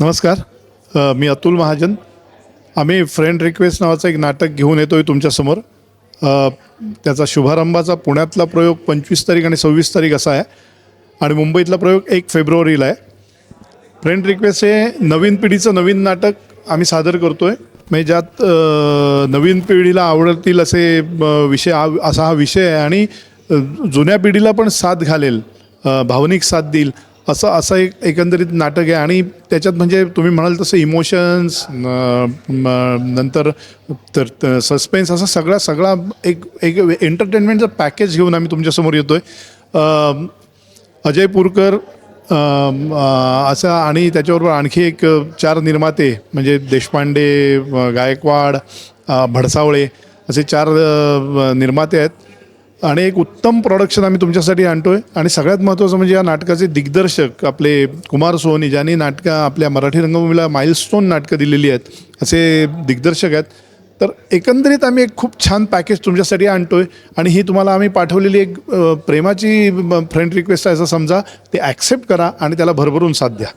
नमस्कार. मी अतुल महाजन. आम्ही friend request नावाचं एक नाटक घेऊन येतो आहे तुमच्यासमोर त्याचा शुभारंभाचा पुण्यातला प्रयोग पंचवीस तारीख आणि सव्वीस तारीख असा आहे. आणि मुंबईतला प्रयोग एक फेब्रुवारीला आहे. फ्रेंड रिक्वेस्ट हे नवीन पिढीचं नवीन नाटक आम्ही सादर करतो आहे म्हणजे ज्यात नवीन पिढीला आवडतील असे विषय हा असा हा विषय आहे आणि जुन्या पिढीला पण साथ घालेल भावनिक साथ देईल असं असं एक एकंदरीत नाटक आहे. आणि त्याच्यात म्हणजे तुम्ही म्हणाल तसं इमोशन्स नंतर तर सस्पेन्स असा सगळा सगळा एक एक एंटरटेनमेंटचं पॅकेज घेऊन आम्ही तुमच्यासमोर येतो आहे अजय पूरकर असं आणि त्याच्याबरोबर आणखी एक चार निर्माते म्हणजे देशपांडे गायकवाड भडसावळे असे चार निर्माते आहेत. आणि एक उत्तम प्रोडक्शन आम्ही तुमच्यासाठी आणतो आहे आणि सगळ्यात महत्त्वाचं म्हणजे या नाटकाचे दिग्दर्शक आपले कुमार सोहनी ज्यांनी नाटकं आपल्या मराठी रंगभूमीला माइलस्टोन नाटकं दिलेली आहेत असे दिग्दर्शक आहेत. तर एकंदरीत आम्ही एक खूप छान पॅकेज तुमच्यासाठी आणतो आहे आणि ही तुम्हाला आम्ही पाठवलेली एक प्रेमाची फ्रेंड रिक्वेस्ट आहे असं समजा ते ॲक्सेप्ट करा आणि त्याला भरभरून साथ द्या.